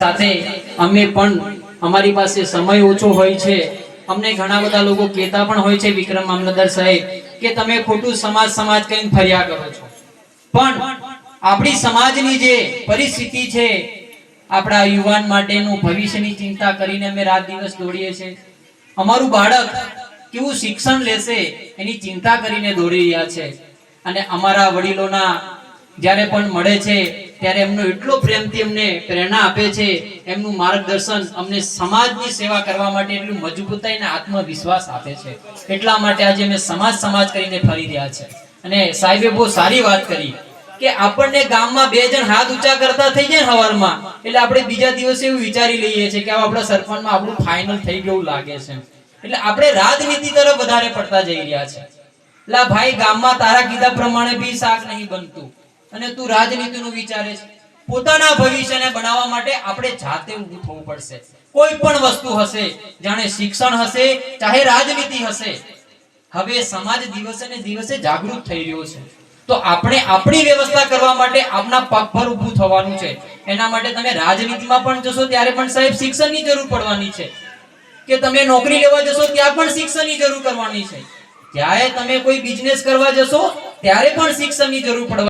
સાથે અમે પણ અમારી પાસે સમય ઓછો હોય છે. અમને ઘણા બધા લોકો કહેતા પણ હોય છે, વિક્રમ મામલતદાર સાહેબ, કે તમે ખોટું સમાજ સમાજ કહીને ફર્યા કરો છો. પણ આપણી સમાજની જે પરિસ્થિતિ છે, આપણા યુવાન માટેનું ભવિષ્યની ચિંતા કરીને અમે રાત દિવસ દોડીએ છીએ. અમારું બાળક કેવું શિક્ષણ લેશે એની ચિંતા કરીને દોડી રહ્યા છે. અને અમારા વડીલોના જ્યારે પણ મળે છે ત્યારે એમનો એટલો પ્રેમથી અમને પ્રેરણા આપે છે, એમનું માર્ગદર્શન અમને સમાજની સેવા કરવા માટે એટલું મજબૂતાઈ અને આત્મવિશ્વાસ આપે છે. એટલા માટે આજે અમે સમાજ સમાજ કરીને ફરી રહ્યા છે. અને સાહેબે બહુ સારી વાત કરી કે આપણને ગામમાં બે જણ હાથ ઊંચા કરતા થઈ જાય હવારમાં, એટલે આપણે બીજા દિવસે એવું વિચારી લઈએ છીએ કે આપણા સરપંચમાં આપણું ફાઇનલ થઈ ગયું લાગે છે એટલે આપણે રાજનીતિ તરફ વધારે પડતા જઈ રહ્યા છે. એટલે ભાઈ ગામમાં તારા કીધા પ્રમાણે બી શાક નહીં બનતું. અને તું રાજનીતિનું વિચારે છે. પોતાના ભવિષ્યને બનાવવા માટે આપણે જાતે ઊભું થવું પડશે. કોઈ પણ વસ્તુ હશે, જાણે શિક્ષણ હશે, ચાહે રાજનીતિ હશે, હવે સમાજ દિવસે ને દિવસે જાગૃત થઈ રહ્યો છે. તો આપણે આપણી વ્યવસ્થા કરવા માટે આપના પગ પર ઊભું થવાનું છે. એના માટે તમે રાજનીતિમાં પણ જશો, ત્યારે પણ સાહેબ શિક્ષણની જરૂર પડવાની છે. કે તમે નોકરી લેવા જશો, ત્યાં પણ શિક્ષણની જરૂર કરવાની છે. જ્યારે તમે કોઈ બિઝનેસ કરવા જશો, ત્યારે પણ શિક્ષણની જરૂર પડવાની